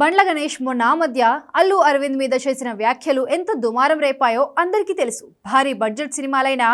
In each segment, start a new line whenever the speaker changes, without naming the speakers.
బండ్ల గణేష్ మొన్న మధ్య అల్లు అరవింద్ మీద చేసిన వ్యాఖ్యలు ఎంత దుమారం రేపాయో అందరికీ తెలుసు. భారీ బడ్జెట్ సినిమాలైన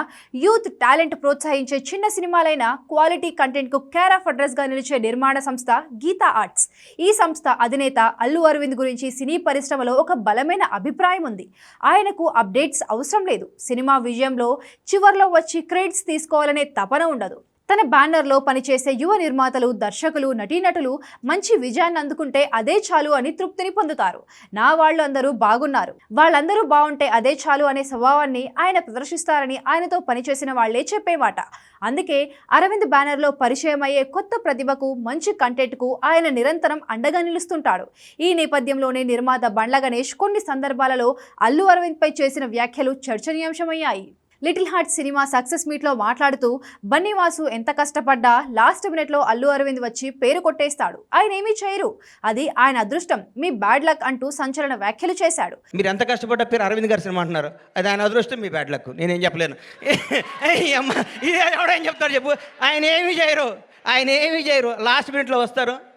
యూత్ టాలెంట్ ప్రోత్సహించే చిన్న సినిమాలైన క్వాలిటీ కంటెంట్కు కేర్ ఆఫ్ అడ్రస్గా నిలిచే నిర్మాణ సంస్థ గీతా ఆర్ట్స్. ఈ సంస్థ అధినేత అల్లు అరవింద్ గురించి సినీ పరిశ్రమలో ఒక బలమైన అభిప్రాయం ఉంది. ఆయనకు అప్డేట్స్ అవసరం లేదు. సినిమా విజయంలో చివర్లో వచ్చి క్రెడిట్స్ తీసుకోవాలనే తపన ఉండదు. తన బ్యానర్లో పనిచేసే యువ నిర్మాతలు దర్శకులు నటీనటులు మంచి విజయాన్ని అందుకుంటే అదే చాలు అని తృప్తిని పొందుతారు. నా వాళ్ళు అందరూ బాగున్నారు. వాళ్ళందరూ బాగుంటే అదే చాలు అనే స్వభావాన్ని ఆయన ప్రదర్శిస్తారని ఆయనతో పనిచేసిన వాళ్ళే చెప్పేమాట. అందుకే అరవింద్ బ్యానర్లో పరిచయం అయ్యే కొత్త ప్రతిభకు మంచి కంటెంట్కు ఆయన నిరంతరం అండగా నిలుస్తుంటాడు. ఈ నేపథ్యంలోనే నిర్మాత బండ్ల గణేష్ కొన్ని సందర్భాలలో అల్లు అరవింద్పై చేసిన వ్యాఖ్యలు చర్చనీయాంశమయ్యాయి. లిటిల్ హార్ట్ సినిమా సక్సెస్ మీట్లో మాట్లాడుతూ బన్నీవాసు ఎంత కష్టపడ్డా లాస్ట్ మినిట్లో అల్లు అరవింద్ వచ్చి పేరు కొట్టేస్తాడు. ఆయన ఏమీ చేయరు. అది ఆయన అదృష్టం. మీ బ్యాడ్ లక్ అంటూ సంచలన వ్యాఖ్యలు చేశాడు.
మీరు ఎంత కష్టపడ్డ పేరు అరవింద్ గారి సినిమా అంటున్నారు? అది ఆయన అదృష్టం మీ బ్యాడ్ లక్. నేనేం చెప్పలేను. అమ్మ ఇది ఎవడేం చెప్తారు చెప్పు. ఆయన ఏమీ చేయరు. ఆయన ఏమీ చేయరు. లాస్ట్ మినిట్లో వస్తారు.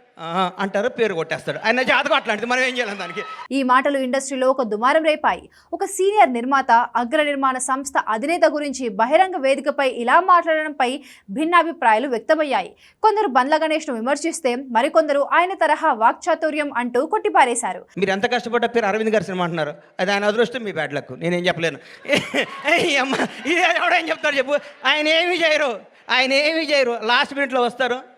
అంటారు పేరు కొట్టేస్తాడు. ఆయన జాతకం అట్లాంటిది మనం ఏం చేయాలి దానికి?
ఈ మాటలు ఇండస్ట్రీలో ఒక దుమారం రేపాయి. ఒక సీనియర్ నిర్మాత అగ్ర నిర్మాణ సంస్థ అధినేత గురించి బహిరంగ వేదికపై ఇలా మాట్లాడడంపై భిన్నాభిప్రాయాలు వ్యక్తమయ్యాయి. కొందరు బండ్ల గణేష్ను విమర్శిస్తే మరికొందరు ఆయన తరహా వాక్చాతుర్యం అంటూ కొట్టిపారేశారు.
మీరు ఎంత కష్టపడ్డ పేరు అరవింద్ గారి సినిమా అంటున్నారు? అది ఆయన అదృష్టం మీ బ్యాడ్ లక్. నేనేం చెప్పలేను. అమ్మ ఇది ఎవడేం చెప్తారు చెప్పు? ఆయన ఏమీ చేయరు. ఆయన ఏమీ చేయరు. లాస్ట్ మినిట్లో వస్తారు.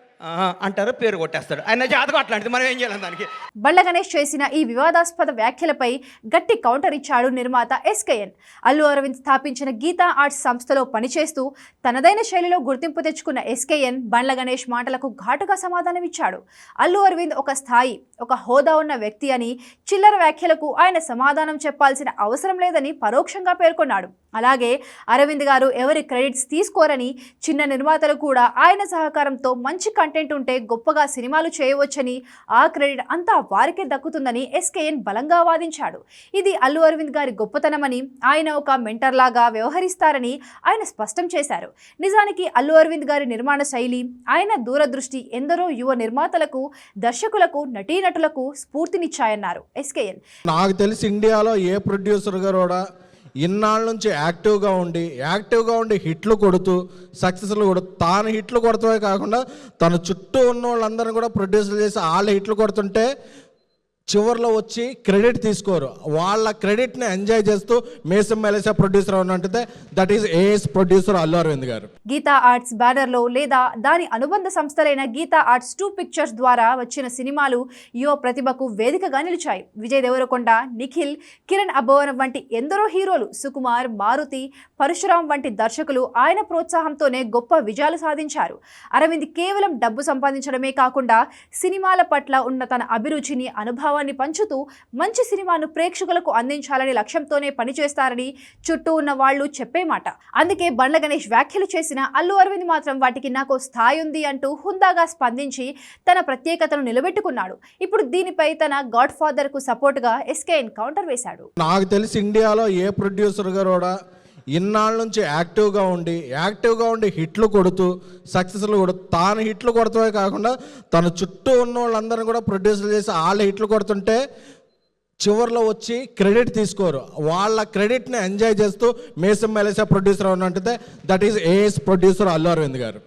అంటారు పేరు కొట్టేస్తాడు. ఆయన జాతకం అట్లాంటిది మనం ఏం చేయాలి దానికి?
బళ్ళ గణేష్ చేసిన ఈ వివాదాస్పద వ్యాఖ్యలపై గట్టి కౌంటర్ ఇచ్చాడు నిర్మాత ఎస్కేఎన్. అల్లు అరవింద్ స్థాపించిన గీతా ఆర్ట్స్ సంస్థలో పనిచేస్తూ తనదైన శైలిలో గుర్తింపు తెచ్చుకున్న ఎస్కేఎన్ బండ్ల గణేష్ మాటలకు ఘాటుగా సమాధానమిచ్చాడు. అల్లు అరవింద్ ఒక స్థాయి ఒక హోదా ఉన్న వ్యక్తి అని చిల్లర వ్యాఖ్యలకు ఆయన సమాధానం చెప్పాల్సిన అవసరం లేదని పరోక్షంగా పేర్కొన్నాడు. అలాగే అరవింద్ గారు ఎవరి క్రెడిట్స్ తీసుకోరని చిన్న నిర్మాతలు కూడా ఆయన సహకారంతో మంచి కంటెంట్ ఉంటే గొప్పగా సినిమాలు చేయవచ్చని ఆ క్రెడిట్ అంతా వారికే దక్కుతుందని ఎస్కేఎన్ బలంగా వాదించాడు. ఇది అల్లు అరవింద్ గారి గొప్పతనమని ఆయన ఒక మెంటర్ లాగా వ్యవహరిస్తారని ఆయన స్పష్టం చేశారు. నిజానికి అల్లు అరవింద్ గారి నిర్మాణ శైలి ఆయన దూరదృష్టి ఎందరో యువ నిర్మాతలకు దర్శకులకు నటీనటులకు స్ఫూర్తినిచ్చాయన్నారు ఎస్కేఎన్.
నాకు తెలిసి ఇండియాలో ఏ ప్రొడ్యూసర్ గారు కూడా ఇన్నాళ్ళ నుంచి యాక్టివ్గా ఉండి యాక్టివ్గా ఉండి హిట్లు కొడుతూ సక్సెస్లు కొడుతూ తాను హిట్లు కొడతామే కాకుండా తన చుట్టూ ఉన్న వాళ్ళందరినీ కూడా ప్రొడ్యూసర్ చేసి వాళ్ళ హిట్లు కొడుతుంటే చివరిలో వచ్చి క్రెడిట్ తీసుకోరు. వాళ్ళ క్రెడిట్ని ఎంజాయ్ చేస్తూ మేసం మెలేసా ప్రొడ్యూసర్ ఉన్నట్టే that is as producer Allu Aravind garu.
Geetha Arts బ్యానర్లో లేదా దాని అనుబంధ సంస్థలైన గీతా ఆర్ట్స్ టూ పిక్చర్స్ ద్వారా వచ్చిన సినిమాలు యువ ప్రతిభకు వేదికగా నిలిచాయి. విజయ్ దేవరకొండ నిఖిల్ కిరణ్ అబ్బవరం వంటి ఎందరో హీరోలు సుకుమార్ మారుతి పరశురాం వంటి దర్శకులు ఆయన ప్రోత్సాహంతోనే గొప్ప విజయాలు సాధించారు. అరవింద్ కేవలం డబ్బు సంపాదించడమే కాకుండా సినిమాల పట్ల ఉన్న తన అభిరుచిని అనుభవం అనుభవాన్ని పంచుతూ మంచి సినిమాను ప్రేక్షకులకు అందించాలని లక్ష్యంతోనే పనిచేస్తారని చుట్టూ ఉన్న వాళ్ళు చెప్పే మాట. అందుకే బండ్ల గణేష్ వ్యాఖ్యలు చేసిన అల్లు అరవింద్ మాత్రం వాటికి నాకు స్థాయి ఉంది అంటూ హుందాగా స్పందించి తన ప్రత్యేకతను నిలబెట్టుకున్నాడు. ఇప్పుడు దీనిపై తన గాడ్ ఫాదర్కు సపోర్ట్గా ఎస్కేఎన్ కౌంటర్ వేశాడు.
నాకు తెలిసి ఇండియాలో ఏ ప్రొడ్యూసర్ గారు కూడా ఇన్నాళ్ళ నుంచి యాక్టివ్గా ఉండి యాక్టివ్గా ఉండి హిట్లు కొడుతూ సక్సెస్లు కొడుతూ తాను హిట్లు కొడతామే కాకుండా తన చుట్టూ ఉన్న వాళ్ళందరినీ కూడా ప్రొడ్యూసర్ చేసి వాళ్ళు హిట్లు కొడుతుంటే చివరిలో వచ్చి క్రెడిట్ తీసుకోరు. వాళ్ళ క్రెడిట్ని ఎంజాయ్ చేస్తూ మేసం మెలేసా ప్రొడ్యూసర్ ఉన్నట్టే that is as producer Allu Aravind garu.